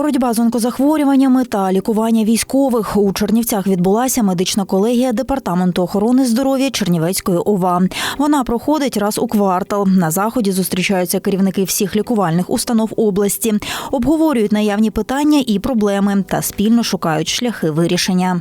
Боротьба з онкозахворюваннями та лікування військових у Чернівцях відбулася медична колегія департаменту охорони здоров'я Чернівецької ОВА. Вона проходить раз у квартал. На заході зустрічаються керівники всіх лікувальних установ області, обговорюють наявні питання і проблеми та спільно шукають шляхи вирішення.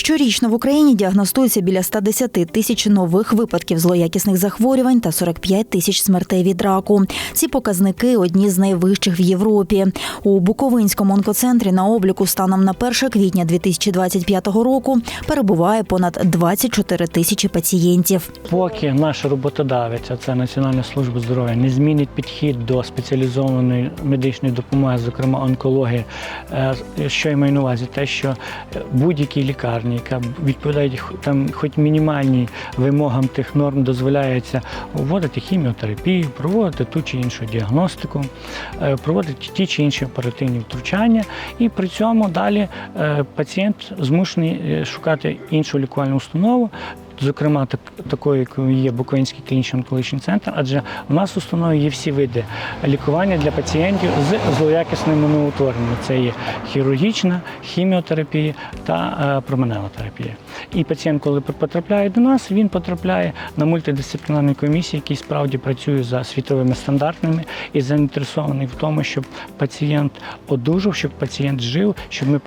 Щорічно в Україні діагностується біля 110 тисяч нових випадків злоякісних захворювань та 45 тисяч смертей від раку. Ці показники одні з найвищих в Європі. У Буковинському онкоцентрі на обліку станом на 1 квітня 2025 року перебуває понад 24 тисячі пацієнтів. Поки наш роботодавець, це Національна служба здоров'я, не змінить підхід до спеціалізованої медичної допомоги, зокрема онкології, е, що я маю на увазі, те, що будь-якій лікарні, яка відповідає там хоч мінімальній вимогам тих норм, дозволяється вводити хіміотерапію, проводити ту чи іншу діагностику, е, проводити ті чи інші оперативні втручання, і при цьому далі е, пацієнт змушений е, шукати іншу лікувальну установу, зокрема так, такою, якою є Буковинський клінічний онкологічний центр, адже у нас в установі є всі види лікування для пацієнтів з злоякісними новоутвореннями. Це є хірургічна, хіміотерапія та е, променева терапія. І пацієнт, коли потрапляє до нас, він потрапляє на мультидисциплінарні комісії, які справді працюють за світовими стандартами і заінтересований в тому, щоб пацієнт одужав, щоб пацієнт жив, щоб ми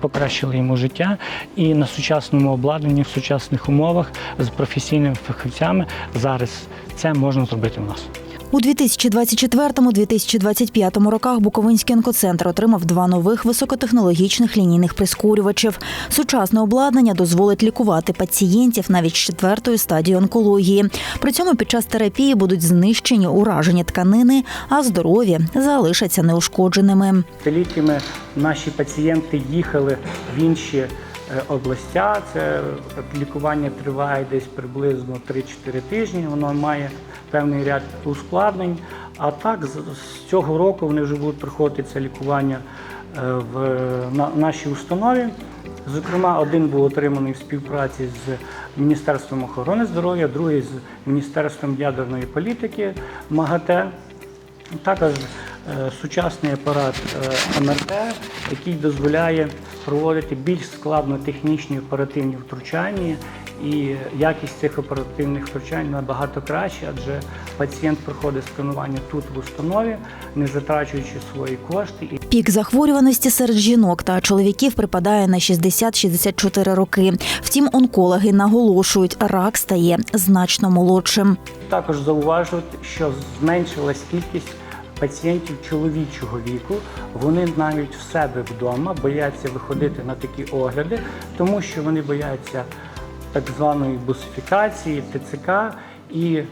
покращили йому життя. І на сучасному обладнанні, в сучасних умовах з професійними фахівцями зараз це можна зробити у нас. У 2024-2025 роках Буковинський онкоцентр отримав два нових високотехнологічних лінійних прискорювачів. Сучасне обладнання дозволить лікувати пацієнтів навіть з четвертої стадії онкології. При цьому під час терапії будуть знищені уражені тканини, а здорові залишаться неушкодженими. Століттями наші пацієнти їхали в інші областя. Це лікування триває десь приблизно 3-4 тижні. Воно має певний ряд ускладнень. А так, з цього року вони вже будуть проходити це лікування е, в на нашій установі. Зокрема, один був отриманий в співпраці з Міністерством охорони здоров'я, другий з Міністерством ядерної політики МАГАТЕ. Також е, сучасний апарат е, МРТ, який дозволяє проводити більш складно технічні оперативні втручання. І якість цих оперативних втручань набагато краще, адже пацієнт проходить сканування тут в установі, не затрачуючи свої кошти. Пік захворюваності серед жінок та чоловіків припадає на 60-64 роки. Втім, онкологи наголошують, рак стає значно молодшим. Також зауважувати, що зменшилась кількість пацієнтів чоловічого віку. Вони навіть в себе вдома бояться виходити на такі огляди, тому що вони бояться так званої бусифікації, ТЦК. І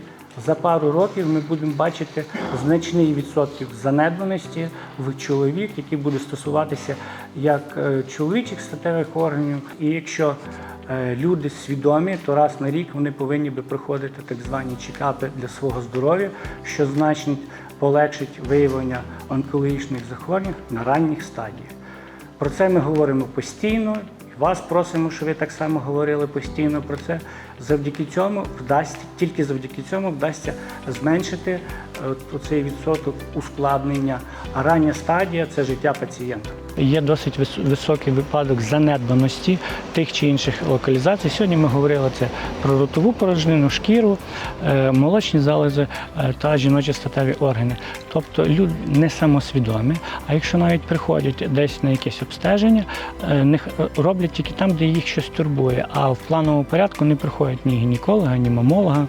за пару років ми будемо бачити значний відсотків занедбаності в чоловік, який буде стосуватися як е, чоловічих статевих органів, і якщо е, люди свідомі, то раз на рік вони повинні би проходити так звані чекапи для свого здоров'я, що значить полегшить виявлення онкологічних захворювань на ранніх стадіях. Про це ми говоримо постійно. Вас просимо, щоб ви так само говорили постійно про це. Завдяки цьому вдасться, тільки завдяки цьому вдасться зменшити е, цей відсоток ускладнення. А рання стадія це життя пацієнта. Є досить високий випадок занедбаності тих чи інших локалізацій. Сьогодні ми говорили це про ротову порожнину, шкіру, е, молочні залози е, та жіночі статеві органи. Тобто люди не самосвідомі, а якщо навіть приходять десь на якесь обстеження, е, не х- роблять тільки там, де їх щось турбує. А в плановому порядку не приходять ні гінеколога, ні мамолога,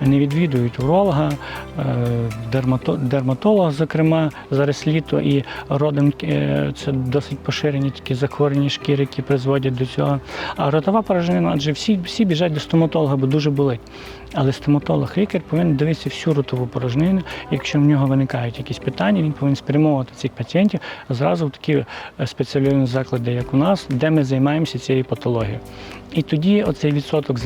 не відвідують уролога, е, дерматолога, зокрема, зараз літо і родом е, це досить поширені такі захворювання шкіри, які призводять до цього. А ротова порожнина, адже всі, всі біжать до стоматолога, бо дуже болить. Але стоматолог-лікар повинен дивитися всю ротову порожнину. Якщо в нього виникають якісь питання, він повинен спрямовувати цих пацієнтів зразу в такі е, спеціалізовані заклади, як у нас, де ми займаємося цією патологією. І тоді оцей відсоток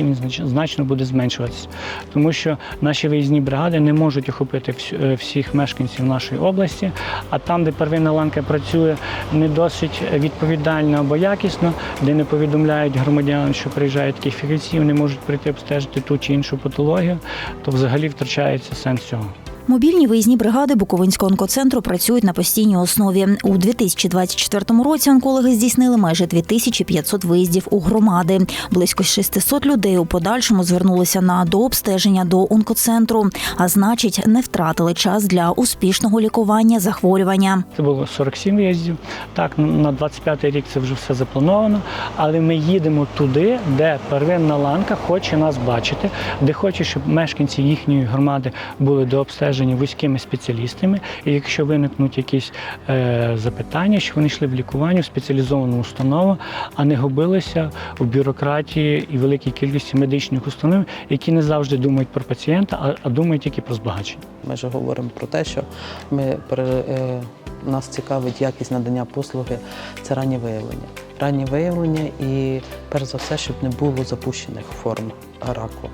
він значно буде зменшуватися, тому що наші виїзні бригади не можуть охопити е, всіх мешканців нашої області, а там, де первинна ланка працює не досить відповідально або якісно, де не повідомляють громадян, що приїжджають таких фахівці, не можуть прийти обстежити ту чи іншу патологію, то взагалі втрачається сенс цього. Мобільні виїзні бригади Буковинського онкоцентру працюють на постійній основі. У 2024 році онкологи здійснили майже 2500 виїздів у громади. Близько 600 людей у подальшому звернулися на дообстеження до онкоцентру, а значить, не втратили час для успішного лікування захворювання. Це було 47 виїздів. Так, на 25-й рік це вже все заплановано. Але ми їдемо туди, де первинна ланка хоче нас бачити, де хоче, щоб мешканці їхньої громади були дообстежені вузькими спеціалістами. І якщо виникнуть якісь е, запитання, що вони йшли в лікування в спеціалізовану установу, а не губилися у бюрократії і великій кількості медичних установ, які не завжди думають про пацієнта, а, а думають тільки про збагачення. Ми ж говоримо про те, що ми е, нас цікавить якість надання послуги, це раннє виявлення. Раннє виявлення і перш за все, щоб не було запущених форм раку.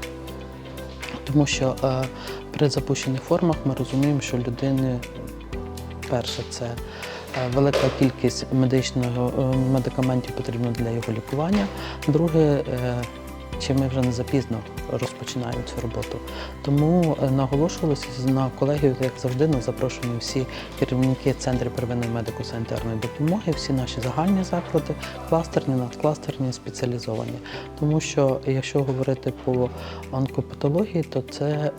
Тому що е, при запущених формах ми розуміємо, що людини перше це е, велика кількість медичного е, медикаментів потрібно для його лікування. Друге, е, чи ми вже не запізно розпочинаємо цю роботу. Тому е, наголошувалося на колегію, як завжди, нас запрошені всі керівники центрів первинної медико-санітарної допомоги, всі наші загальні заклади, кластерні, надкластерні, спеціалізовані. Тому що якщо говорити по онкопатології, то це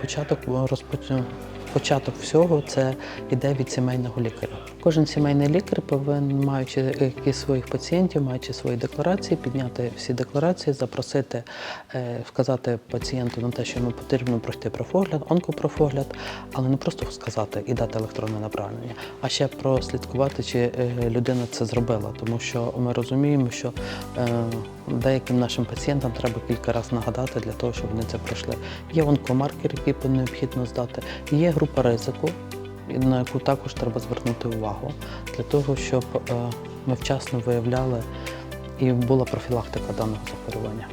початок розпочне. Початок всього це йде від сімейного лікаря. Кожен сімейний лікар повинен, маючи якісь своїх пацієнтів, маючи свої декларації, підняти всі декларації, запросити, е, вказати пацієнту на те, що йому потрібно пройти профогляд, онкопрофогляд, але не просто сказати і дати електронне направлення, а ще прослідкувати, чи е, людина це зробила, тому що ми розуміємо, що е, деяким нашим пацієнтам треба кілька разів нагадати для того, щоб вони це пройшли. Є онкомаркер, який необхідно здати, є група ризику, на яку також треба звернути увагу для того, щоб е, ми вчасно виявляли і була профілактика даного захворювання.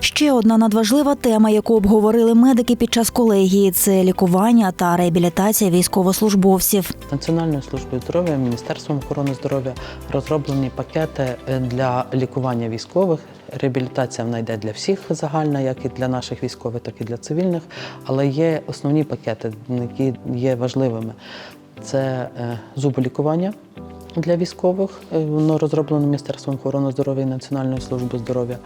Ще одна надважлива тема, яку обговорили медики під час колегії, це лікування та реабілітація військовослужбовців. Національною службою здоров'я, Міністерством охорони здоров'я розроблені пакети для лікування військових. Реабілітація вона йде для всіх загальна, як і для наших військових, так і для цивільних. Але є основні пакети, які є важливими. Це е, зуболікування для військових. Е, Воно розроблено Міністерством охорони здоров'я і Національною службою здоров'я.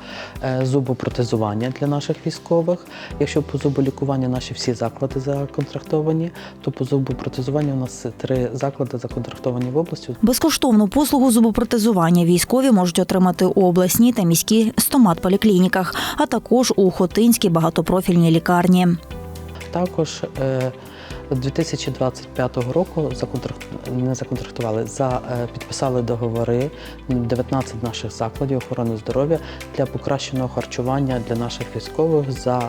Е, Зубопротезування для наших військових. Якщо по зуболікуванню наші всі заклади законтрактовані, то по зубопротезуванню у нас три заклади законтрактовані в області. Безкоштовну послугу зубопротезування військові можуть отримати у обласній та міській стомат-поліклініках, а також у Хотинській багатопрофільній лікарні. Також е, 2025 року законтракт- не законтрактували, за, е, підписали договори 19 наших закладів охорони здоров'я для покращеного харчування для наших військових за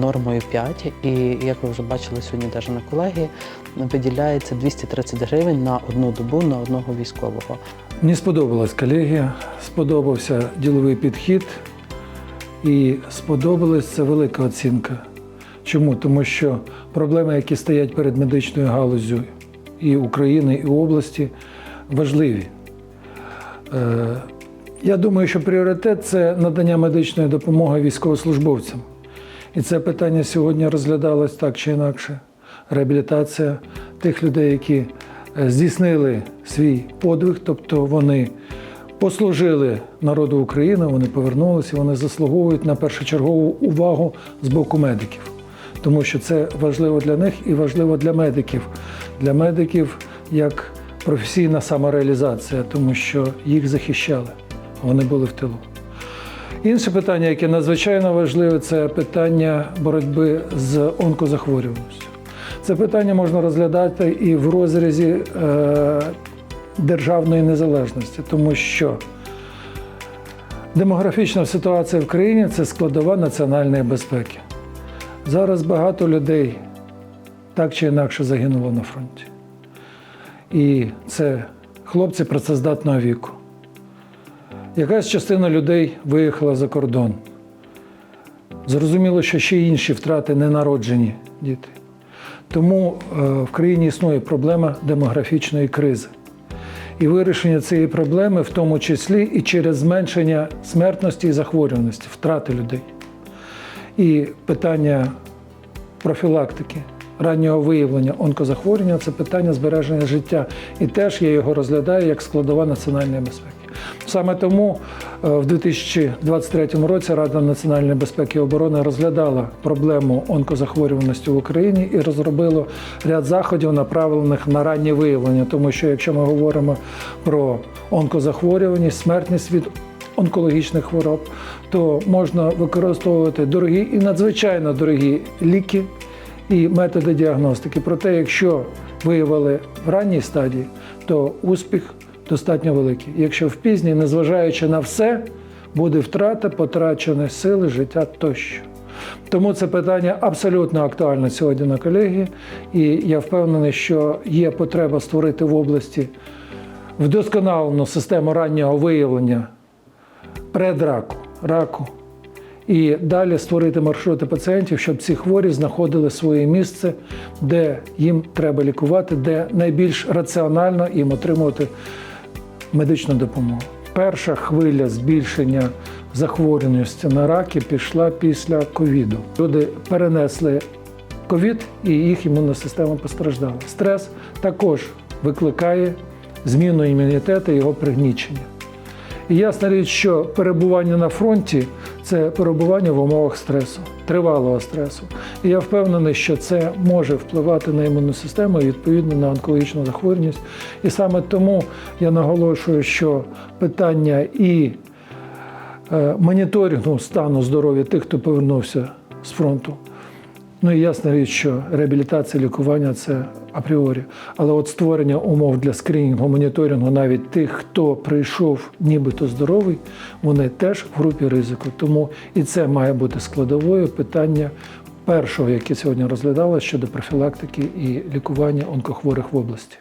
нормою 5. І як ви вже бачили сьогодні, навіть на колегії, виділяється 230 гривень на одну добу на одного військового. Мені сподобалась колегія, сподобався діловий підхід і сподобалась це велика оцінка. Чому? Тому що проблеми, які стоять перед медичною галуззю і України, і області, важливі. Е, Я думаю, що пріоритет це надання медичної допомоги військовослужбовцям. І це питання сьогодні розглядалось так чи інакше. Реабілітація тих людей, які е, здійснили свій подвиг, тобто вони послужили народу України, вони повернулися, вони заслуговують на першочергову увагу з боку медиків. Тому що це важливо для них і важливо для медиків. Для медиків як професійна самореалізація, тому що їх захищали, вони були в тилу. Інше питання, яке надзвичайно важливе, це питання боротьби з онкозахворюваністю. Це питання можна розглядати і в розрізі е, державної незалежності, тому що демографічна ситуація в країні це складова національної безпеки. Зараз багато людей так чи інакше загинуло на фронті. І це хлопці працездатного віку. Якась частина людей виїхала за кордон. Зрозуміло, що ще інші втрати ненароджені діти. Тому е, в країні існує проблема демографічної кризи. І вирішення цієї проблеми, в тому числі і через зменшення смертності і захворюваності, втрати людей. І питання профілактики, раннього виявлення онкозахворювання це питання збереження життя. І теж я його розглядаю як складова національної безпеки. Саме тому е, в 2023 році Рада національної безпеки і оборони розглядала проблему онкозахворюваності в Україні і розробила ряд заходів, направлених на раннє виявлення. Тому що якщо ми говоримо про онкозахворюваність, смертність від онкологічних хвороб, то можна використовувати дорогі і надзвичайно дорогі ліки і методи діагностики. Проте, якщо виявили в ранній стадії, то успіх достатньо великий. Якщо в пізній, незважаючи на все, буде втрата потраченої сили, життя тощо. Тому це питання абсолютно актуальне сьогодні на колегії, і я впевнений, що є потреба створити в області вдосконалену систему раннього виявлення предраку, раку. І далі створити маршрути пацієнтів, щоб ці хворі знаходили своє місце, де їм треба лікувати, де найбільш раціонально їм отримувати медичну допомогу. Перша хвиля збільшення захворюваності на раки пішла після ковіду. Люди перенесли ковід і їх імунна система постраждала. Стрес також викликає зміну імунітету і його пригнічення. І ясна річ, що перебування на фронті це перебування в умовах стресу, тривалого стресу. І я впевнений, що це може впливати на імунну систему і відповідно на онкологічну захворюваність. І саме тому я наголошую, що питання і е, моніторингу стану здоров'я тих, хто повернувся з фронту. Ну і ясна річ, що реабілітація, лікування це апріорі. Але от створення умов для скринінгу, моніторингу навіть тих, хто прийшов нібито здоровий, вони теж в групі ризику. Тому і це має бути складовою питання першого, яке сьогодні розглядалося щодо профілактики і лікування онкохворих в області.